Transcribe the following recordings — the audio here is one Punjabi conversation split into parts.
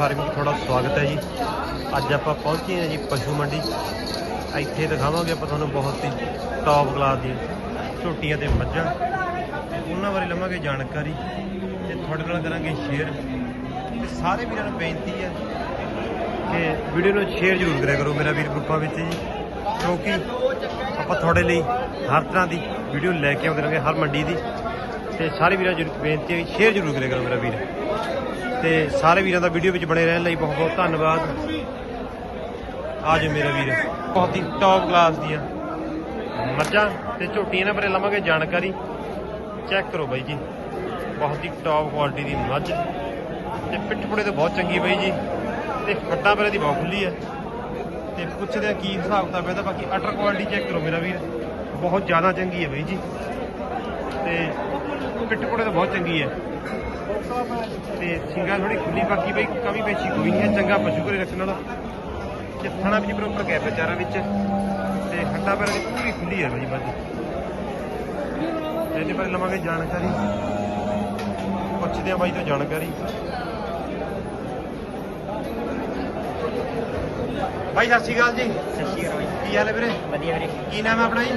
ਫਾਰਮ ਵਿੱਚ ਤੁਹਾਡਾ ਸਵਾਗਤ ਹੈ ਜੀ। ਅੱਜ ਆਪਾਂ ਪਹੁੰਚੇ ਹਾਂ ਜੀ ਪਸ਼ੂ ਮੰਡੀ। ਇੱਥੇ ਦਿਖਾਵਾਂਗੇ ਆਪਾਂ ਤੁਹਾਨੂੰ ਬਹੁਤ ਹੀ ਟੌਪ ਕਲਾਸ ਦੀਆਂ ਝੋਟੀਆਂ ਤੇ ਮੱਝਾਂ। ਤੇ ਉਹਨਾਂ ਬਾਰੇ ਲਵਾਂਗੇ ਜਾਣਕਾਰੀ ਤੇ ਤੁਹਾਡੇ ਨਾਲ ਕਰਾਂਗੇ ਸ਼ੇਅਰ ਤੇ ਸਾਰੇ ਵੀਰਾਂ ਨੂੰ ਬੇਨਤੀ ਹੈ ਕਿ ਵੀਡੀਓ ਨੂੰ ਸ਼ੇਅਰ ਜ਼ਰੂਰ ਕਰਿਆ ਕਰੋ ਮੇਰਾ ਵੀਰ ਗਰੁੱਪਾਂ ਵਿੱਚ ਜੀ। ਕਿਉਂਕਿ ਆਪਾਂ ਤੁਹਾਡੇ ਲਈ ਹਰ ਤਰ੍ਹਾਂ ਦੀ ਵੀਡੀਓ ਲੈ ਕੇ ਆਉਂਦੇ ਰਹਾਂਗੇ, ਹਰ ਮੰਡੀ ਦੀ। ਤੇ ਸਾਰੇ ਵੀਰਾਂ ਨੂੰ ਬੇਨਤੀ ਹੈ ਸ਼ੇਅਰ ਜ਼ਰੂਰ ਕਰਿਆ ਕਰੋ ਮੇਰਾ ਵੀਰ। ਤੇ ਸਾਰੇ ਵੀਰਾਂ ਦਾ ਵੀਡੀਓ ਵਿੱਚ ਬਣੇ ਰਹਿਣ ਲਈ ਬਹੁਤ ਬਹੁਤ ਧੰਨਵਾਦ। ਆਜ ਮੇਰਾ ਵੀਰ। ਬਹੁਤ ਹੀ ਟੌਪ ਕਲਾਸ ਦੀਆਂ ਮੱਝਾਂ ਤੇ ਝੋਟੀਆਂ ਇਹਨਾਂ ਬਾਰੇ ਲਵਾਂਗੇ ਜਾਣਕਾਰੀ। ਚੈੱਕ ਕਰੋ ਬਾਈ ਜੀ। ਬਹੁਤ ਹੀ ਟੌਪ ਕੁਆਲਿਟੀ ਦੀ ਮੱਝ। ਤੇ ਪਿੱਠ ਪੁੜੇ ਤੇ ਬਹੁਤ ਚੰਗੀ ਬਾਈ ਜੀ। ਤੇ ਹੱਡਾਂ ਬਾਰੇ ਦੀ ਬਹੁਤ ਖੁੱਲੀ ਹੈ ਤੇ ਪੁੱਛਦੇ ਆ ਕੀ ਹਿਸਾਬ ਕਿਤਾਬ ਹੈ ਤਾਂ ਬਾਕੀ ਅਟਰ ਕੁਆਲਿਟੀ ਚੈੱਕ ਕਰੋ ਮੇਰਾ ਵੀਰ। ਬਹੁਤ ਜ਼ਿਆਦਾ ਚੰਗੀ ਹੈ ਬਾਈ ਜੀ। ਤੇ ਪਿੱਠ ਪੁੜੇ ਤੇ ਬਹੁਤ ਚੰਗੀ ਹੈ। ਤੇ ਸਿੰਗਾ ਥੋੜੀ ਖੁੱਲੀ ਬਾਕੀ ਬਈ ਕਮੀ ਪੇਸ਼ੀ ਕੋਈ ਨਹੀਂ ਹੈ ਚੰਗਾ ਪਸ਼ੂ ਘਰੇ ਰੱਖਣ ਵਾਲਾ। ਤੇ ਥਣਾ ਵਿੱਚ ਪ੍ਰੋਪਰ ਗੈਪ ਹੈ ਚਾਰਾਂ ਵਿੱਚ ਤੇ ਹੱਟਾ ਪੈਰਾਂ ਦੀ ਪੂਰੀ ਖੁੱਲੀ ਹੈ ਬਈ ਤੇ ਇਹਦੇ ਬਾਰੇ ਲਵਾਂਗੇ ਜਾਣਕਾਰੀ। ਪੁੱਛਦੇ ਆ ਬਾਈ ਤੋਂ ਜਾਣਕਾਰੀ। ਬਾਈ ਸਤਿ ਸ਼੍ਰੀ ਅਕਾਲ ਜੀ। ਸਤਿ ਸ਼੍ਰੀ ਅਕਾਲ ਕੀ ਹਾਲ ਹੈ ਵੀਰੇ? ਵਧੀਆ ਵੀਰੇ। ਕੀ ਨਾਮ ਹੈ ਆਪਣਾ ਜੀ?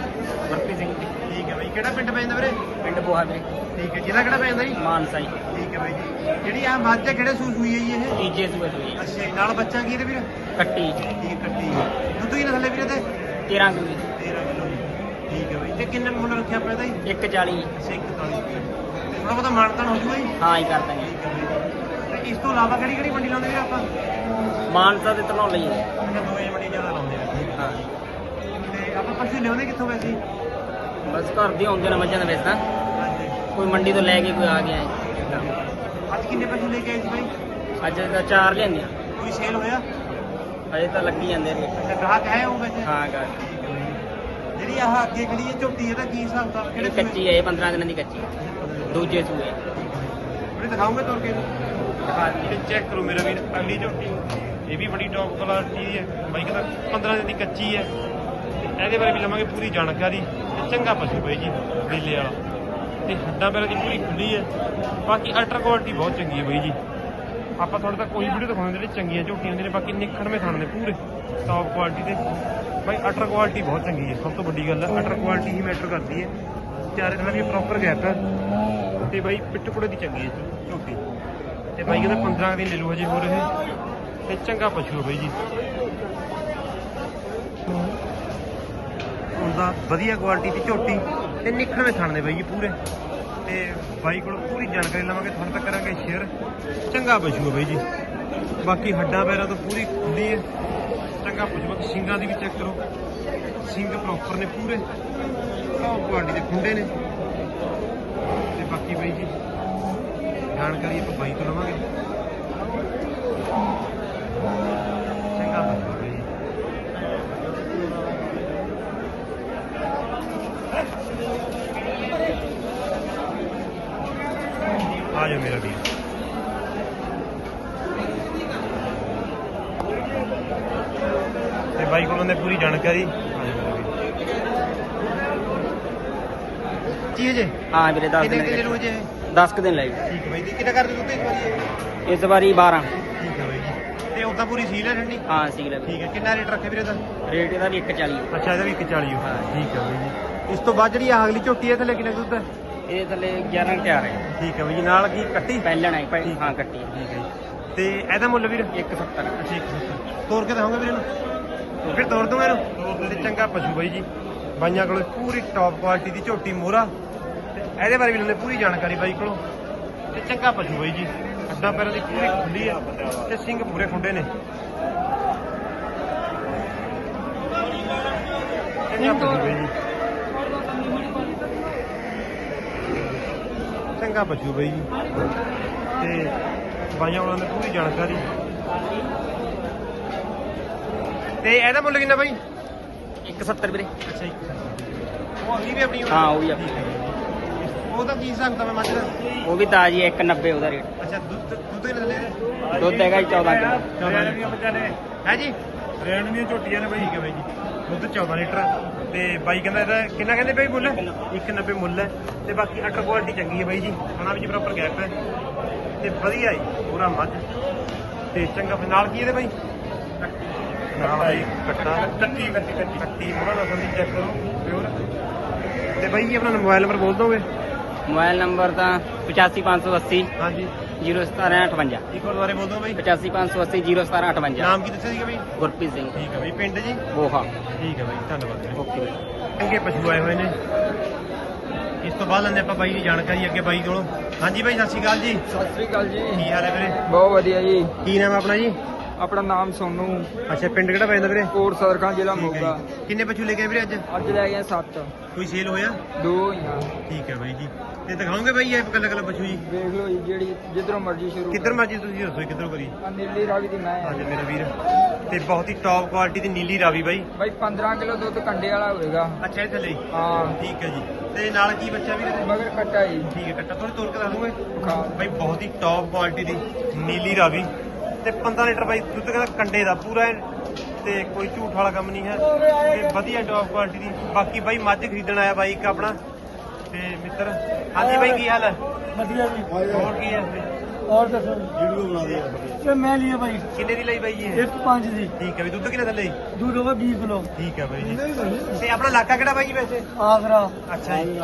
ਗੁਰਪ੍ਰੀਤ ਸਿੰਘ ਜੀ। ਠੀਕ ਹੈ ਬਾਈ। ਕਿਹੜਾ ਪਿੰਡ ਪੈਂਦਾ ਵੀਰੇ? ਪਿੰਡ ਬੋਹਾ ਵੀਰੇ। ਠੀਕ ਹੈ ਜ਼ਿਲ੍ਹਾ ਕਿਹੜਾ ਪੈਂਦਾ ਜੀ? ਮਾਨਸਾ ਜੀ। ਠੀਕ ਹੈ ਬਾਈ ਜੀ। ਜਿਹੜੀ ਆ ਮੱਝ ਹੈ ਕਿਹੜੇ ਸੂਸ ਹੋਈ ਹੈ ਜੀ ਇਹ? ਤੀਜੇ ਸੂਏ ਹੋਈ ਅੱਛਾ ਜੀ, ਨਾਲ ਬੱਚਾ ਕੀ ਇਹਦੇ ਵੀਰ? ਕੱਟੀ ਠੀਕ ਕੱਟੀ ਦੁੱਧ ਹੀ ਨਸਲੇ ਵੀਰੇ ਤੇ 13 ਕਿਲੋ 13 ਕਿਲੋ ਠੀਕ ਹੈ ਬਾਈ ਤੇ ਕਿੰਨੇ ਮੁੱਲ ਰੱਖਿਆ ਆਪਣੇ ਦਾ ਜੀ? 140 ਅੱਛਾ 41 ਥੋੜਾ ਬਹੁਤਾ ਮਾਨਤਾਨ ਹੋ ਜੂਗਾ ਜੀ? ਹਾਂ ਹੀ ਕਰ ਦਾਂਗੇ। ਠੀਕ ਹੈ ਬਾਈ ਤੇ ਇਸ ਤੋਂ ਇਲਾਵਾ ਕਿਹੜੀ ਕਿਹੜੀ ਮੰਡੀ ਲਾਉਂਦੇ ਵੀਰੇ ਆਪਾਂ? ਮਾਨਸਾ ਦੇ ਤਨੋਂ ਲਈ ਅੱਛਾ ਦੋਏ ਮੰਡੀ ਜ਼ਿਆਦਾ ਲਾਉਂਦੇ ਆ। ਠੀਕ ਹਾਂ। ਹੈ। ਤੇ ਆਪਾਂ ਪਸ਼ੂ ਲਿਆਉਂਦੇ ਕਿੱਥੋਂ ਵੈਸੇ? ਜੀ? ਬਸ ਘਰ ਦੀ ਹੁੰਦੇ ਨੇ ਮੱਝਾਂ ਦੇ ਵਿੱਚ ਤਾਂ। ਕੋਈ ਮੰਡੀ ਤੋਂ ਲੈ ਕੇ ਕੋਈ ਆ ਗਿਆ ਹੈ ਅੱਜ ਕਿੰਨੇ ਪਸ਼ੂ ਲੈ ਕੇ ਆਏ ਸੀ ਬਾਈ? ਅੱਜ ਤਾਂ ਚਾਰ ਲਿਆਂਦੀਆਂ ਕੋਈ ਸੇਲ ਹੋਇਆ? ਅਜੇ ਤਾਂ ਲੱਗੀ ਜਾਂਦੇ ਨੇ। ਅੱਛਾ ਗਾਹਕ ਹੈ ਉਹ ਵੈਸੇ? ਹਾਂ ਗਾ ਜਿਹੜੀ ਆਹ ਅੱਗੇ ਖੜੀ ਹੈ ਝੋਟੀ ਇਹਦਾ ਕੀ ਹਿਸਾਬ ਕਿਤਾਬ? ਇਹ ਕੱਚੀ ਹੈ ਇਹ 15 ਦਿਨਾਂ ਦੀ ਕੱਚੀ ਹੈ। ਦੂਜੇ ਸੂਏ। ਉਹਨੇ ਦਿਖਾਉਂਗੇ ਤੁਰ ਕੇ ਦਿਖਾ ਚੈੱਕ ਕਰੋ ਮੇਰਾ ਵੀਰ ਅਗਲੀ ਝੋਟੀ। ਇਹ ਵੀ ਬੜੀ ਟੌਪ ਕਲਾਸ ਦੀ ਹੈ। ਬਾਈ ਕਹਿੰਦਾ 15 ਦਿਨ ਦੀ ਕੱਚੀ ਹੈ। ਇਹਦੇ ਬਾਰੇ ਵੀ ਲਵਾਂਗੇ ਪੂਰੀ ਜਾਣਕਾਰੀ। ਤੇ ਚੰਗਾ ਪਸ਼ੂ ਬਾਈ ਜੀ ਵੇਲੇ ਵਾਲਾ। ਤੇ ਹੱਡਾਂ ਪੈਰਾਂ ਦੀ ਪੂਰੀ ਖੁੱਲੀ ਹੈ। ਬਾਕੀ ਅਲਟਰ ਕੁਆਲਿਟੀ ਬਹੁਤ ਚੰਗੀ ਹੈ ਬਾਈ ਜੀ। ਆਪਾਂ ਤੁਹਾਡੇ ਤੱਕ ਕੋਈ ਵੀਡੀਓ ਦਿਖਾਉਂਦੇ ਜਿਹੜੇ ਚੰਗੀਆਂ ਝੋਟੀਆਂ ਹੁੰਦੀਆਂ ਨੇ, ਬਾਕੀ ਨਿਖੜਵੇਂ ਥਣ ਨੇ ਪੂਰੇ ਟੌਪ ਕੁਆਲਿਟੀ ਦੇ ਬਾਈ ਅਲਟਰ ਕੁਆਲਿਟੀ ਬਹੁਤ ਚੰਗੀ ਹੈ, ਸਭ ਤੋਂ ਵੱਡੀ ਗੱਲ ਹੈ ਅਲਟਰ ਕੁਆਲਿਟੀ ਹੀ ਮੈਟਰ ਕਰਦੀ ਹੈ। ਚਾਰੇ ਦਿਨਾਂ ਦੀ ਪ੍ਰੋਪਰ ਗੈਪ ਹੈ। ਤੇ ਬਾਈ ਪਿੱਟ ਪੁੜੇ ਦੀ ਚੰਗੀ ਹੈ ਝੋਟੀ। ਤੇ ਬਾਈ ਕਹਿੰਦਾ 15 ਦਿਨ ਲੈ ਲੂ ਹਜੇ ਹੋ ਰਹੇ ਤੇ ਚੰਗਾ ਪਸ਼ੂ ਹੈ ਬਾਈ ਜੀ। ਉਹਦਾ ਵਧੀਆ ਕੁਆਲਿਟੀ ਦੀ ਝੋਟੀ। ਤੇ ਨਿਖੜਵੇਂ ਥਣ ਦੇ ਬਾਈ ਜੀ ਪੂਰੇ। ਤੇ ਬਾਈ ਕੋਲ ਪੂਰੀ ਜਾਣਕਾਰੀ ਲਵਾਂਗੇ, ਤੁਹਾਨੂੰ ਤੱਕ ਕਰਾਂਗੇ ਸ਼ੇਅਰ ਚੰਗਾ ਪਸ਼ੂ ਹੈ ਬਾਈ ਜੀ। ਬਾਕੀ ਹੱਡਾਂ ਪੈਰਾਂ ਤੋਂ ਪੂਰੀ ਖੁੱਲੀ ਹੈ ਚੰਗਾ ਪਸ਼ੂ ਬਾਕੀ ਸਿੰਗਾਂ ਦੀ ਵੀ ਚੈੱਕ ਕਰੋ। ਸਿੰਘ ਪ੍ਰੋਪਰ ਨੇ ਪੂਰੇ। ਟੌਪ ਕੁਆਲਿਟੀ ਦੇ ਖੁੰਡੇ ਨੇ। ਤੇ ਬਾਕੀ ਬਾਈ ਜੀ, ਜਾਣਕਾਰੀ ਆਪਾਂ ਬਾਈ ਤੋਂ ਲਵਾਂਗੇ ਚੰਗਾ ਪਸ਼ੂ ਹੈ ਬਾਈ ਜੀ ਆ ਜਾ ਮੇਰਾ ਵੀਰ। ਤੇ ਬਾਈ ਕੋਲੋਂ ਨੇ ਪੂਰੀ ਜਾਣਕਾਰੀ। ਜਾ ਹੈ ਜੇ? ਹਾਂ ਵੀਰੇ 10 ਕਿੰਨੇ ਦਿਨ ਰੋਜ਼ ਹੈ 10 ਦਿਨ ਲੱਗੇ ਠੀਕ ਹੈ ਬਾਈ ਜੀ ਕਿੰਨਾ ਕਰਦੇ ਦੁੱਧ ਇੱਕ ਵਾਰੀ ਇਹ? ਇਸ ਵਾਰੀ 12 ਠੀਕ ਹੈ ਬਾਈ ਜੀ। ਤੇ ਉਦਾਂ ਪੂਰੀ ਸੀਲ ਹੈ ਠੰਡੀ? ਹਾਂ ਸੀ ਲੈ ਠੀਕ ਹੈ ਕਿੰਨਾ ਰੇਟ ਰੱਖੇ ਵੀਰੇ ਦਾ ਰੇਟ ਇਹਦਾ ਵੀ 140 ਅੱਛਾ ਇਹਦਾ ਵੀ 140 ਹਾਂ। ਠੀਕ ਹੈ ਬਾਈ ਜੀ। ਇਸ ਤੋਂ ਬਾਅਦ ਜਿਹੜੀ ਆਹ ਅਗਲੀ ਝੋਟੀ ਹੈ ਥੱਲੇ ਕਿੰਨਾ ਕੁ ਦੁੱਧ ਹੈ? ਇਹ ਥੱਲੇ 11 ਤਿਆਰ ਹੈ। ਠੀਕ ਹੈ ਜੀ ਨਾਲ ਕੀ ਕੱਟੀ? ਪਹਿਲਣ ਹੈ ਪਹਿ- ਹਾਂ ਕੱਟੀ ਹੈ। ਠੀਕ ਹੈ ਜੀ। ਤੇ ਇਹਦਾ ਮੁੱਲ ਵੀਰ? 170 ਠੀਕ ਤੋੜ ਕੇ ਦਿਖਾਉਂਗੇ ਵੀਰੇ ਨੂੰ ਫਿਰ ਤੋੜ ਦੂੰਗਾ ਇਹਨੂੰ। ਤੇ ਚੰਗਾ ਪਸ਼ੂ ਬਾਈ ਜੀ। ਬਾਈਆਂ ਕੋਲ ਪੂਰੀ ਟੌਪ ਕੁਆਲਿਟੀ ਦੀ ਝੋਟੀ ਮੋਹਰਾ। ਤੇ ਇਹਦੇ ਬਾਰੇ ਵੀ ਲੈਣੇ ਪੂਰੀ ਜਾਣਕਾਰੀ ਬਾਈ ਕੋਲੋਂ। ਤੇ ਚੰਗਾ ਪਸ਼ੂ ਬਾਈ ਜੀ। ਅੱਡਾ ਪੈਰਾਂ ਦੀ ਪੂਰੀ ਖੁੱਲੀ ਹੈ ਤੇ ਸਿੰਘ ਪੂਰੇ ਖੁੰਡੇ ਨੇ। ਚੰਗਾ ਪਸ਼ੂ ਬਾਈ ਜੀ। ਚੰਗਾ ਪਸ਼ੂ ਬਾਈ ਤੇ ਬਾਈਆਂ ਉਹਨਾਂ ਨੇ ਪੂਰੀ ਜਾਣਕਾਰੀ। ਤੇ ਇਹਦਾ ਮੁੱਲ ਕਿੰਨਾ ਬਾਈ? 170 ਵੀਰੇ। ਅੱਛਾ ਜੀ ਉਹ ਅਗਲੀ ਵੀ ਆਪਣੀ? ਹਾਂ, ਉਹ ਵੀ ਆਪਣੀ। ਉਹ ਤਾਂ ਕੀ ਤਾਂ ਮੈਂ ਮੱਝ ਦਾ। ਉਹ ਵੀ ਤਾਜੀ ਹੈ 190 ਉਹਦਾ ਰੇਟ। ਅੱਛਾ ਦੁੱਧ ਦੁੱਧ ਹੀ ਲੈ ਦੁੱਧ ਹੈਗਾ ਜੀ 14 ਕਿਲੋ। ਹੈ ਜੀ? ਰੈਣ ਦੀਆਂ ਝੋਟੀਆਂ ਨੇ। ਬਾਈ ਠੀਕ ਹੈ ਬਾਈ ਜੀ। ਦੁੱਧ 14 ਲੀਟਰ। ਤੇ ਬਾਈ ਕਹਿੰਦਾ ਇਹਦਾ ਕਿੰਨਾ ਕਹਿੰਦੇ ਬਾਈ ਮੁੱਲ? 190 ਮੁੱਲ ਹੈ। ਤੇ ਬਾਕੀ ਅਟਰ ਕੁਆਲਿਟੀ ਚੰਗੀ ਹੈ ਬਾਈ ਜੀ। ਖਾਣਾ ਵਿੱਚ ਪ੍ਰੋਪਰ ਗੈਪ ਹੈ। ਤੇ ਵਧੀਆ ਹੈ ਪੂਰਾ ਮੱਝ। ਤੇ ਚੰਗਾ ਫਿਰ ਨਾਲ ਕੀ ਇਹਦੇ ਬਾਈ? ਨਾਲ ਬਾਈ ਕੱਟਾ। ਕੱਟੀ ਕੱਟੀ ਕੱਟੀ। ਕੱਟੀ ਨਸਲ ਦੀ ਚੈੱਕ ਕਰੋ ਪਿਓਰ ਤੇ ਬਾਈ ਜੀ ਆਪਣਾ ਮੋਬਾਈਲ ਨੰਬਰ ਬੋਲ ਦੋਗੇ? ਮੋਬਾਈਲ ਨੰਬਰ ਤਾਂ 85580 ਹਾਂਜੀ। 01758 ਇੱਕ ਵਾਰ ਦੁਬਾਰੇ ਬੋਲ ਦੋ ਬਾਈ? 85580 01758 ਨਾਮ ਕੀ ਦੱਸਿਆ ਸੀਗਾ ਬਾਈ? ਗੁਰਪ੍ਰੀਤ ਸਿੰਘ। ਠੀਕ ਹੈ ਬਾਈ ਪਿੰਡ ਜੀ? ਬੋਹਾ। ਠੀਕ ਹੈ ਬਾਈ ਧੰਨਵਾਦ ਵੀਰੇ। ਓਕੇ ਚੰਗੇ ਪਸ਼ੂ ਆਏ ਹੋਏ ਨੇ। ਇਸ ਤੋਂ ਬਾਅਦ ਲੈਂਦੇ ਆਪਾਂ ਬਾਈ ਦੀ ਜਾਣਕਾਰੀ ਅੱਗੇ ਬਾਈ ਕੋਲੋਂ। ਹਾਂਜੀ ਬਾਈ ਸਤਿ ਸ਼੍ਰੀ ਅਕਾਲ ਜੀ। ਸਤਿ ਸ੍ਰੀ ਅਕਾਲ ਜੀ। ਕੀ ਹਾਲ ਹੈ ਵੀਰੇ? ਬਹੁਤ ਵਧੀਆ ਜੀ। ਕੀ ਨਾਮ ਹੈ ਆਪਣਾ ਜੀ? ਆਪਣਾ ਨਾਮ ਸੋਨੂ। ਅੱਛਾ ਪਿੰਡ ਕਿਹੜਾ ਪੈਂਦਾ ਵੀਰੇ? ਕੋਟ ਸਦਰਖਾਂ ਜ਼ਿਲ੍ਹਾ ਮੋਗਾ। ਕਿੰਨੇ ਪਸ਼ੂ ਲੈ ਕੇ ਆਏ ਵੀਰੇ ਅੱਜ? ਅੱਜ ਲੈ ਗਏ ਸੱਤ। ਕੋਈ ਸੇਲ ਹੋਇਆ? ਦੋ ਹੀ ਆ ਠੀਕ ਹੈ ਬਾਈ ਜੀ। ਤੇ ਦਿਖਾਓਗੇ ਬਾਈ ਇਹ ਕੱਲਾ ਕੱਲਾ ਪਸ਼ੂ ਜੀ? ਵੇਖ ਲਓ ਜੀ ਜਿਹੜੀ ਜਿੱਧਰੋਂ ਮਰਜ਼ੀ ਸ਼ੁਰੂ ਕਿੱਧਰ ਮਰਜ਼ੀ ਤੁਸੀਂ ਦੱਸੋ ਕਿੱਧਰੋਂ ਕਰੀ ਆ ਨੀਲੀ ਰਾਵੀ ਦੀ ਮੈਂ। ਹਾਂਜੀ ਮੇਰਾ ਵੀਰ। ਤੇ ਬਹੁਤ ਹੀ ਟੌਪ ਕੁਆਲਿਟੀ ਦੀ ਨੀਲੀ ਰਾਵੀ ਬਾਈ। ਬਾਈ 15 ਕਿਲੋ ਦੁੱਧ ਕੰਡੇ ਵਾਲਾ ਹੋਏਗਾ ਅੱਛਾ ਇਹ ਥੱਲੇ ਹਾਂ। ਠੀਕ ਹੈ ਜੀ। ਤੇ ਨਾਲ ਕੀ ਬੱਚਾ ਵੀਰੇ? ਤੇ? ਮਗਰ ਕੱਟਾ ਜੀ। ਠੀਕ ਹੈ ਕੱਟਾ। ਥੋੜੀ ਤੋੜ ਕੇ ਦੱਸ ਦੋਗੇ ਬਾਈ ਬਹੁਤ ਹੀ ਟੌਪ ਕੁਆਲਿਟੀ ਦੀ ਨੀਲੀ ਰਾਵੀ। ਤੇ 15 ਲੀਟਰ ਬਾਈ ਦੁੱਧ ਕਹਿੰਦਾ ਕੰਡੇ ਦਾ ਪੂਰਾ ਤੇ ਕੋਈ ਝੂਠ ਵਾਲਾ ਕੰਮ ਨਹੀਂ ਹੈ। ਤੇ ਵਧੀਆ ਟੌਪ ਕੁਆਲਿਟੀ ਦੀ। ਬਾਕੀ ਬਾਈ ਮੱਝ ਖਰੀਦਣ ਆਇਆ ਬਾਈ ਇੱਕ ਆਪਣਾ। ਤੇ ਮਿੱਤਰ ਹਾਂਜੀ ਬਾਈ ਕੀ ਹਾਲ ਵਧੀਆ ਜੀ। ਹੋਰ ਕੀ ਹੈ? ਹੋਰ ਦੱਸੋ। ਵੀਡੀਓ ਬਣਾ ਦੇ ਤੇ ਮੈਂ ਲਈ ਬਾਈ। ਕਿੰਨੇ ਦੀ ਲਈ ਬਾਈ ਜੀ ਇੱਕ ਪੰਜ ਦੀ। ਠੀਕ ਹੈ ਵੀ ਦੁੱਧ ਕਿੰਨੇ ਥੱਲੇ ਦੁੱਧ ਹੋਗਾ 20 ਕਿਲੋ। ਠੀਕ ਹੈ ਬਾਈ ਜੀ। ਤੇ ਆਪਣਾ ਇਲਾਕਾ ਕਿਹੜਾ ਬਾਈ ਜੀ ਵੈਸੇ? ਆਗਰਾ। ਅੱਛਾ ਜੀ।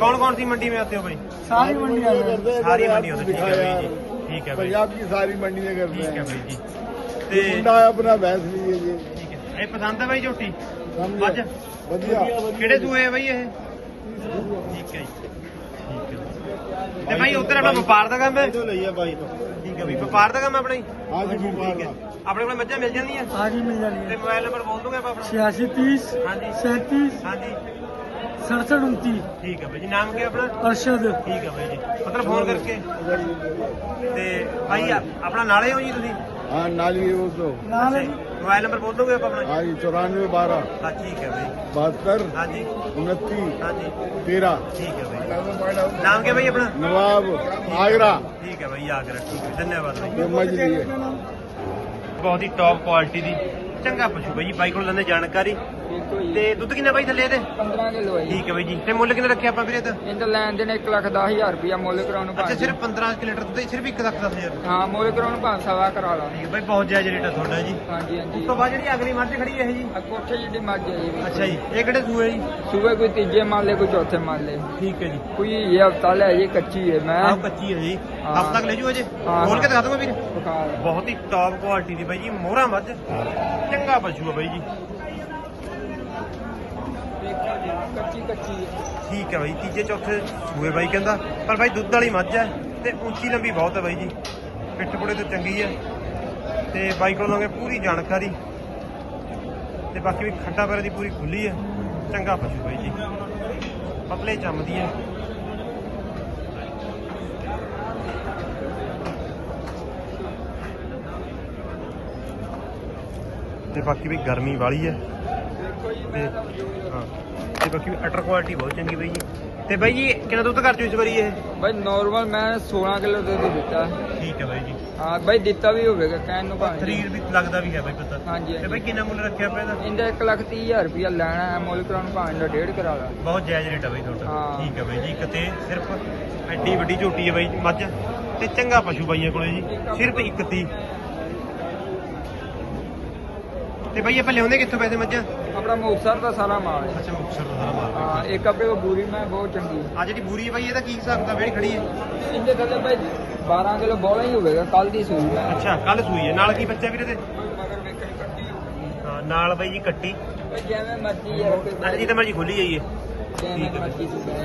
ਕੌਣ ਕੌਣ ਸੀ ਮੰਡੀ ਮੇ ਆਤੇ ਹੋ ਬਾਈ? ਸਾਰੀ ਮੰਡੀ ਆਉਂਦੇ ਸਾਰੀ ਮੰਡੀ ਆਉਂਦੇ ਠੀਕ ਹੈ ਬਾਈ ਜੀ। ठीक है भाई पंजाब की सारी मंडी में करते ठीक है हैं भाई जी ਤੇ मुंडा अपना भैंस लीजिए जी ਠੀਕ ਹੈ ਇਹ ਪਸੰਦ ਹੈ ਬਾਈ ਝੋਟੀ समझे? मझ बढ़िया ਕਿਹੜੇ ਸੂਏ ਆ ਬਾਈ ਇਹ ਠੀਕ ਹੈ ਜੀ ਠੀਕ ਹੈ ਤੇ ਬਾਈ ਉੱਧਰ ਆਪਣਾ ਵਪਾਰ ਦਾ ਕੰਮ ਹੈ तो लइए भाई तो ਠੀਕ ਹੈ ਵੀ ਵਪਾਰ ਦਾ ਕੰਮ ਹੈ ਆਪਣਾ ਹੀ आज ही ਠੀਕ ਹੈ ਆਪਣੇ ਕੋਲ ਮੱਝਾਂ ਮਿਲ ਜਾਂਦੀਆਂ आज ही मिल ਤੇ जाएगी ਮੋਬਾਈਲ ਨੰਬਰ ਬੋਲ ਦੂੰਗਾ ਆਪਾਂ ਆਪਣਾ छियासी तीस ਹਾਂਜੀ सैंतीस ਹਾਂਜੀ सड़सठ उनतीस ਠੀਕ ਹੈ ਬਾਈ ਜੀ ਨਾਮ ਕੀ ਹੈ ਆਪਣਾ अरशद ਠੀਕ ਹੈ ਬਾਈ ਜੀ ਮਤਲਬ ਫੋਨ ਕਰਕੇ ਤੇ ਭਾਈ ਆ- ਆਪਣਾ ਨਾਲੇ ਹੋ ਜੀ ਤੁਸੀਂ हाँ नाली वो तो नाम है ਮੋਬਾਈਲ ਨੰਬਰ ਬੋਲ ਦੋਗੇ ਆਪਾਂ ਆਪਣਾ हाँ जी चौरानवे बारह ਹਾਂ ਠੀਕ ਹੈ ਬਾਈ बहत्तर ਹਾਂਜੀ उनतीस ਹਾਂਜੀ तेरह ਠੀਕ ਹੈ ਬਾਈ ਨਾਮ ਕੀ ਹੈ ਬਾਈ ਆਪਣਾ नवाब आगरा ਠੀਕ ਹੈ ਬਾਈ ਆਗਰਾ ਠੀਕ ਹੈ ਧੰਨਵਾਦ ਬਾਈ ये मज लिए ਬਹੁਤ ਹੀ ਟੌਪ ਕੁਆਲਿਟੀ ਦੀ ਚੰਗਾ ਪਸ਼ੂ ਬਾਈ ਜੀ ਬਾਈ ਕੋਲ ਲੈਂਦੇ ਜਾਣਕਾਰੀ ਦੇਖੋ ਜੀ ਤੇ ਦੁੱਧ ਕਿੰਨਾ ਬਾਈ ਥੱਲੇ ਇਹਦੇ? 15 ਕਿਲੋ ਹੈ ਜੀ। ਠੀਕ ਹੈ ਬਾਈ ਜੀ। ਤੇ ਮੁੱਲ ਕਿੰਨਾ ਰੱਖਿਆ ਆਪਾਂ ਵੀਰੇ ਤਾਂ ਇਹਦਾ ਲੈਣ ਦੇਣ 1 ਲੱਖ 10000 ਰੁਪਇਆ ਮੁੱਲ ਕਰਾਉਣ ਨੂੰ ਅੱਛਾ ਸਿਰਫ 15 ਕਿ ਲੀਟਰ ਦੁੱਧ ਸਿਰਫ 1 ਲੱਖ 10000 ਰੁਪਏ ਹਾਂ ਮੁੱਲ ਕਰਾਉਣ ਨੂੰ ਭਾਵੇਂ ਸਵਾ ਕਰਾ ਲਾ ਠੀਕ ਹੈ ਬਾਈ ਬਹੁਤ ਜਾਇਜ਼ ਰੇਟ ਹੈ ਤੁਹਾਡਾ ਜੀ। ਹਾਂਜੀ ਹਾਂਜੀ। ਉਸ ਤੋਂ ਬਾਅਦ ਜਿਹੜੀ ਅਗਲੀ ਮੱਝ ਖੜੀ ਹੈ ਜੀ। ਆ ਕੋਠੇ ਜਿਹੜੀ ਮੱਝ ਹੈ ਜੀ ਅੱਛਾ ਜੀ ਇਹ ਕਿਹੜੇ ਸੂਏ ਜੀ? ਸੂਬੇ ਕੋਈ ਤੀਜੇ ਮਾਲੇ ਕੋਈ ਚੌਥੇ ਮਾਲੇ ਠੀਕ ਹੈ ਜੀ। ਕੋਈ ਇਹ ਹਫਤਾ ਲੈ ਜੇ ਕੱਚੀ ਹੈ ਮੈਂ। ਆਹ ਕੱਚੀ ਹੈ ਜੀ। ਹਫ਼ਤਾ ਤੱਕ ਲੈ ਜੂ ਅਜੇ? ਖੋਲ ਕੇ। ਦਿਖਾ ਦੂੰਗਾ ਵੀਰ। ਬਹੁਤ ਹੀ ਟੌਪ ਕੁਆਲਿਟੀ ਦੀ ਬਾਈ ਜੀ ਮੋਹਰਾ ਮੱਝ ਚੰਗਾ ਪਸ਼ੂ ਹੈ ਬਾਈ ਜੀ। ਕੱਚੀ ਕੱਚੀ ਠੀਕ ਹੈ ਬਾਈ, ਤੀਜੇ ਚੌਥੇ ਸੂਏ ਬਾਈ ਕਹਿੰਦਾ, ਪਰ ਬਾਈ ਦੁੱਧ ਵਾਲੀ ਮੱਝ ਹੈ ਤੇ ਉੱਚੀ ਲੰਬੀ ਬਹੁਤ ਹੈ ਬਾਈ ਜੀ। ਪਿੱਠ ਪੁੜੇ ਤੋਂ ਚੰਗੀ ਹੈ। ਤੇ ਬਾਈ ਕੋਲ ਲਵਾਂਗੇ ਪੂਰੀ ਜਾਣਕਾਰੀ। ਤੇ ਬਾਕੀ ਵੀ ਖੱਡਾ ਪੈਰ ਦੀ ਪੂਰੀ ਖੁੱਲੀ ਹੈ। ਚੰਗਾ ਪਸ਼ੂ ਬਾਈ ਜੀ। ਪਤਲੇ ਚੰਮਦੀ ਹੈ। ਤੇ ਬਾਕੀ ਵੀ ਗਰਮੀ ਵਾਲੀ ਹੈ। ਤੇ ਹਾਂ। ਤੇ ਬਾਕੀ ਅਟਰ ਕੁਆਲਿਟੀ ਬਹੁਤ ਚੰਗੀ ਬਾਈ ਜੀ। ਤੇ ਬਾਈ ਜੀ ਕਿੰਨਾ ਦੁੱਧ ਕਰ ਚੋ ਇਸ ਵਾਰੀ ਇਹ? ਬਾਈ ਨਾਰਮਲ ਮੈਂ 16 ਕਿਲੋ ਦੁੱਧ ਦਿੱਤਾ। ਠੀਕ ਹੈ ਬਾਈ ਜੀ। ਹਾਂ ਬਾਈ ਦਿੱਤਾ ਵੀ ਹੋਵੇਗਾ ਕਹਿਣ ਨੂੰ ਭਾਵੇਂ। ਸਰੀਰ ਵੀ ਲੱਗਦਾ ਵੀ ਹੈ ਬਾਈ ਪਤਾ। ਹਾਂਜੀ ਤੇ ਬਾਈ ਕਿੰਨਾ ਮੁੱਲ ਰੱਖਿਆ ਪਿਆ ਇਹਦਾ? ਇਹਦਾ 1 ਲੱਖ 30 ਹਜ਼ਾਰ ਰੁਪਇਆ ਲੈਣਾ ਹੈ ਮੁੱਲ ਕਰਾਉਣ ਭਾਵੇਂ ਦਾ ਡੇਢ ਕਰਾ ਲਾ। ਬਹੁਤ ਜਾਇਜ਼ ਰੇਟ ਹੈ ਬਾਈ ਤੁਹਾਡਾ। ਠੀਕ ਹੈ ਬਾਈ ਜੀ ਇੱਕ ਤੇ ਸਿਰਫ ਐਡੀ ਵੱਡੀ ਝੋਟੀ ਹੈ ਬਾਈ ਮੱਝ। ਤੇ ਚੰਗਾ ਪਸ਼ੂ ਬਾਈਆਂ ਕੋਲੇ ਜੀ ਸਿਰਫ ਇੱਕ ਤੀ ਤੇ ਬਾਈ ਆਪਾਂ ਲਿਆਉਂਦੇ ਕਿੱਥੋਂ ਪੈਸੇ ਮੱਝਾਂ? ਆਪਣਾ ਮੁਕਤਸਰ ਦਾ ਸਾਰਾ ਮਾਲ ਹੈ। ਅੱਛਾ ਮੁਕਤਸਰ ਦਾ ਸਾਰਾ ਮਾਲ ਹਾਂ। ਇੱਕ ਆਪਣੇ ਕੋਲ ਬੂਰੀ ਮੈਂ ਬਹੁਤ ਚੰਗੀ ਆ ਜਿਹੜੀ ਬੂਰੀ ਹੈ ਬਾਈ ਇਹਦਾ ਕੀ ਹਿਸਾਬ ਕਿਤਾਬ ਜਿਹੜੀ ਖੜੀ ਹੈ? ਇਹਦੇ ਥੱਲੇ ਬਾਈ 12 ਕਿਲੋ ਬੋਲਾ ਹੀ ਹੋਵੇਗਾ ਕੱਲ ਦੀ ਸੂਈ ਹੈ। ਅੱਛਾ ਕੱਲ ਸੂਈ ਹੈ। ਨਾਲ ਕੀ ਬੱਚਾ ਵੀਰੇ ਤੇ? ਮਗਰ ਵੇਖਣ ਕੱਟੀ ਹਾਂ ਨਾਲ ਬਾਈ ਜੀ ਕੱਟੀ। ਜਿਵੇਂ ਮਰਜ਼ੀ ਯਾਰ ਕੋਈ ਅੱਜ ਜੀ ਤਾਂ ਮਰਜ਼ੀ ਖੋਲੀ ਜਾਈਏ ਠੀਕ ਹੈ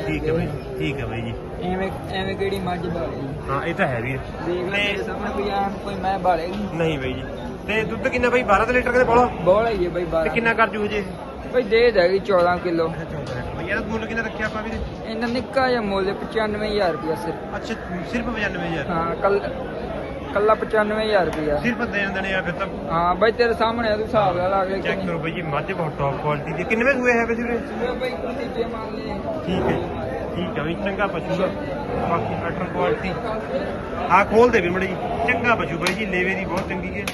ਠੀਕ ਹੈ ਬਾਈ ਠੀਕ ਹੈ ਬਾਈ ਜੀ। ਐਵੇਂ ਐਵੇਂ ਕਿਹੜੀ ਮੱਝ ਬਾਲੇਗੀ ਹਾਂ ਇਹ ਤਾਂ ਹੈ ਵੀਰ। ਦੇਖ ਲੈ ਸਾਹਮਣੇ ਕੋਈ ਐਂ ਕੋਈ ਮੈਂ ਬਾਲੇਗੀ ਨਹੀਂ ਬਾਈ ਜੀ। ਤੇ ਦੁੱਧ ਕਿੰਨਾ ਬਾਈ? 12 ਲੀਟਰ ਕਿਤੇ ਬੋਲਾ। ਬੋਲਾ ਹੀ ਹੈ ਬਾਈ ਤੇ 12 ਕਿੰਨਾ ਕਰ ਜੂ ਹਜੇ? ਬਾਈ ਦੇ ਦੇਗੀ 14 ਕਿਲੋ। ਬਈ ਇਹਦਾ ਮੁੱਲ ਕਿੰਨਾ ਰੱਖਿਆ ਆਪਾਂ ਵੀਰੇ? ਇਹਨਾਂ ਨਿੱਕਾ ਜਿਹਾ ਮੁੱਲ 95000 ਰੁਪਇਆ ਸਿਰਫ। ਅੱਛਾ ਸਿਰਫ 95000 ਹਾਂ ਕੱਲ ਕੱਲਾ 95000 ਰੁਪਇਆ। ਸਿਰਫ ਦੇਣ ਦੇਣੇ ਆ ਫਿਰ ਤਾਂ ਹਾਂ ਬਾਈ ਤੇਰੇ ਸਾਹਮਣੇ ਆ, ਤੂੰ ਹਿਸਾਬ ਲਾ ਲਾ ਕੇ ਚੈੱਕ ਕਰੋ ਬਾਈ ਜੀ ਮੱਝ ਬਹੁਤ ਟੌਪ ਕੁਆਲਿਟੀ ਦੀ। ਕਿੰਨੇ ਸੂਏ ਹੈ ਵੀਰੇ? ਬਾਈ ਤੀਜੇ ਮੰਨ ਲੈ ਠੀਕ ਹੈ ਠੀਕ ਹੈ ਬਈ ਚੰਗਾ ਪਸ਼ੂ ਆ। ਬਾਕੀ ਅਟਰ ਕੁਆਲਿਟੀ ਆ ਖੋਲ ਦੇ ਵੀਰ ਮੜੇ ਜੀ ਚੰਗਾ ਪਸ਼ੂ ਬਾਈ ਜੀ ਲੇਵੇ ਦੀ ਬਹੁਤ ਚੰਗੀ ਹੈ।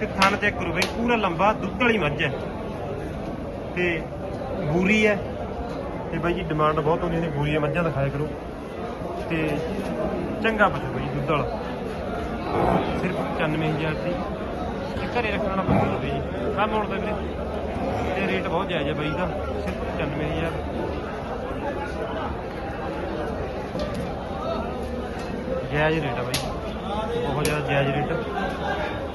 ਤੇ ਥਣ ਚੈੱਕ ਕਰੋ ਬਾਈ ਪੂਰਾ ਲੰਬਾ ਦੁੱਧ ਵਾਲੀ ਮੱਝ ਹੈ। ਤੇ ਬੂਰੀ ਹੈ। ਤੇ ਬਾਈ ਜੀ ਡਿਮਾਂਡ ਬਹੁਤ ਹੁੰਦੀ ਨੇ ਬੂਰੀਆਂ ਮੱਝਾਂ ਦਿਖਾਇਆ ਕਰੋ। ਤੇ ਚੰਗਾ ਪਸ਼ੂ ਬਾਈ ਜੀ, ਦੁੱਧ ਵਾਲਾ। ਸਿਰਫ 95000 ਦੀ। ਤੇ ਘਰੇ ਰੱਖਣ ਵਾਲਾ ਬਹੁਤ ਲੱਗੇ ਜੀ। ਸਭ ਹੋਣ ਦਾ ਵੀਰੇ, ਤੇ ਰੇਟ ਬਹੁਤ ਜਾਇਜ਼ ਹੈ ਬਾਈ ਦਾ, ਸਿਰਫ 95000 ਜਾਇਜ਼ ਰੇਟ ਹੈ ਬਾਈ ਬਹੁਤ ਜ਼ਿਆਦਾ ਜਾਇਜ਼ ਰੇਟ। ਤੇ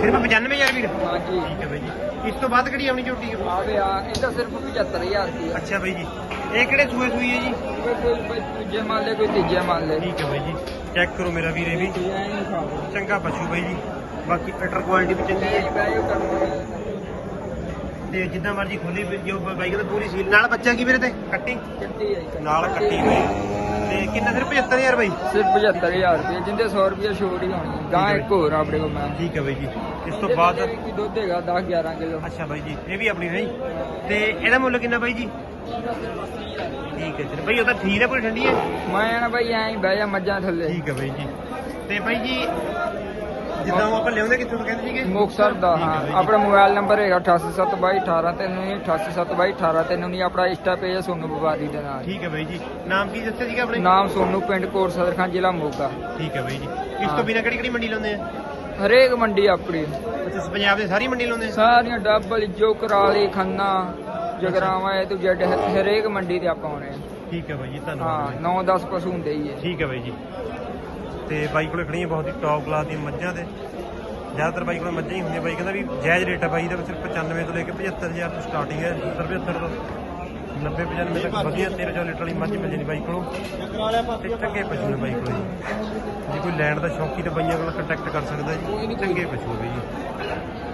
ਸਿਰਫ 95000 ਵੀਰ? ਹਾਂਜੀ। ਠੀਕ ਹੈ ਬਾਈ ਜੀ। ਇਸ ਤੋਂ ਬਾਅਦ ਕਿਹੜੀ ਆਉਣੀ ਝੋਟੀ ਆਵੇ ਆ ਇਹ ਤਾਂ ਸਿਰਫ 75000 ਦੀ ਆ। ਅੱਛਾ ਬਾਈ ਜੀ। ਇਹ ਕਿਹੜੇ ਸੂਏ ਸੂਈ ਹੈ ਜੀ? ਕੋਈ ਕੋਈ ਕੋਈ ਦੂਜੇ ਮੰਨ ਲੈ ਕੋਈ ਤੀਜੇ ਮੰਨ ਲੈ। ਠੀਕ ਹੈ ਬਾਈ ਜੀ। ਚੈੱਕ ਕਰੋ ਮੇਰਾ ਵੀਰ ਵੀ। ਇਹ ਐਂ ਹੀ ਖਾਓ ਚੰਗਾ ਪਸ਼ੂ ਬਾਈ ਜੀ। ਬਾਕੀ ਅਟਰ ਕੁਆਲਿਟੀ ਵੀ ਚੰਗੀ ਹੈ। ਤੇ ਜਿੱਦਾਂ ਮਰਜ਼ੀ ਖੋਲੀ ਜੋ ਬਾਈ ਕਹਿੰਦਾ ਪੂਰੀ ਸੀਲ। ਨਾਲ ਬੱਚਾ ਕੀ ਵੀਰੇ ਤੇ? ਕੱਟੀ। ਹੈ ਨਾਲ ਕੱਟੀ ਹੋਈ। ਤੇ ਕਿੰਨਾ ਸਿਰ 75000 ਬਾਈ? ਸਿਰਫ 75000 ਰੁਪਏ ਜਿੰਦੇ 100 ਰੁਪਏ ਛੋੜ ਹੀ ਹੋਣੀ। ਗਾਂ ਇੱਕ ਹੋਰ ਆ ਆਪਣੇ ਕੋਲ ਮੈਂ। ਠੀਕ ਹੈ ਬਾਈ ਜੀ। ਇਸ ਤੋਂ ਬਾਅਦ ਦੁੱਧ ਹੈਗਾ 10 11 ਕਿਲੋ। ਅੱਛਾ ਬਾਈ ਜੀ ਇਹ ਵੀ ਆਪਣੀ ਹੈ ਜੀ। ਤੇ ਇਹਦਾ ਮੁੱਲ ਕਿੰਨਾ ਬਾਈ ਜੀ? ਠੀਕ ਹੈ ਜੀ। ਬਾਈ ਉਹ ਤਾਂ ਠੀਕ ਹੈ ਪੂਰੀ ਠੰਡੀ ਹੈ। ਮੈਂ ਨਾ ਬਾਈ ਐਂ ਹੀ ਬਹਿ ਜਾ ਮੱਝਾਂ ਥੱਲੇ। ਠੀਕ ਹੈ ਬਾਈ ਜੀ। ਤੇ ਬਾਈ ਜੀ ਜਿੱਦਾਂ ਉਹ ਆਪਾਂ ਲਿਆਉਂਦੇ ਕਿੱਥੋਂ ਤੋਂ ਕਹਿੰਦੇ ਸੀਗੇ? ਮੁਕਤਸਰ ਦਾ ਹੈ। ਹਾਂ। ਆਪਣਾ ਮੋਬਾਈਲ ਨੰਬਰ ਹੈਗਾ 887218 887218 ਆਪਣਾ ਇੰਸਟਾ ਪੇਜ ਹੈ ਸੋਨੂ ਬਵਾਰੀ ਦੇ ਨਾਲ। ਠੀਕ ਹੈ ਬਾਈ ਜੀ। ਨਾਮ ਕੀ ਦੱਸਿਆ ਸੀਗਾ ਆਪਣੇ? ਨਾਮ ਸੋਨੂ ਪਿੰਡ ਕੋਟ ਸਦਰਖਾਂ ਜ਼ਿਲ੍ਹਾ ਮੋਗਾ। ਠੀਕ ਹੈ ਬਾਈ ਜੀ। ਇਸ ਤੋਂ ਹਾਂ। ਬਿਨਾਂ ਕਿਹੜੀ ਕਿਹੜੀ ਮੰਡੀ ਲਾਉਂਦੇ ਆ? ਹਰੇਕ ਮੰਡੀ ਆਪਣੀ। ਅੱਛਾ ਪੰਜਾਬ ਦੇ ਸਾਰੀ ਮੰਡੀ ਲਾਉਂਦੇ ਆ? ਸਾਰੀਆਂ ਡੱਬਲ ਜੋ ਕਰਾਲੀ ਖੰਨਾ ਜਗਰਾਵਾਂ ਇਹ ਤੋਂ ਜੱਡ ਹਰੇਕ ਮੰਡੀ ਤੇ ਆਪਾਂ ਆਉਣੇ ਆ। ਠੀਕ ਹੈ ਬਾਈ ਜੀ ਹਾਂ ਧੰਨਵਾਦ 9-10 ਪਸ਼ੂ ਹੁੰਦੇ ਹੀ ਹੈ ਠੀਕ ਹੈ ਬਾਈ ਜੀ। ਤੇ ਬਾਈ ਕੋਲੇ ਖੜੀਆਂ ਬਹੁਤ ਹੀ ਟੌਪ ਕਲਾਸ ਦੀਆਂ ਮੱਝਾਂ ਤੇ। ਜ਼ਿਆਦਾਤਰ ਬਾਈ ਕੋਲੇ ਮੱਝਾਂ ਹੀ ਹੁੰਦੀਆਂ। ਬਾਈ ਕਹਿੰਦਾ ਵੀ ਜਾਇਜ਼ ਰੇਟ ਹੈ ਬਾਈ ਦਾ ਸਿਰਫ 95 ਤੋਂ ਲੈ ਕੇ 75000 ਤੋਂ ਸਟਾਰਟਿੰਗ ਹੈ। 70 75 ਤੋਂ। 90 95 ਤੱਕ ਵਧੀਆ 13 14 ਲੀਟਰ ਵਾਲੀ ਮੱਝ ਮਿਲ ਜਾਂਦੀ ਬਾਈ ਕੋਲੋਂ। ਤੇ ਚੰਗੇ ਪਸ਼ੂ ਨੇ ਬਾਈ ਕੋਲੇ ਜੀ। ਜੇ ਕੋਈ ਲੈਣ ਦਾ ਸ਼ੌਕੀ ਤਾਂ ਬਾਈਆਂ ਕੋਲ ਕੰਟੈਕਟ ਕਰ ਸਕਦਾ ਜੀ। ਚੰਗੇ ਪਸ਼ੂ ਆ ਜੀ।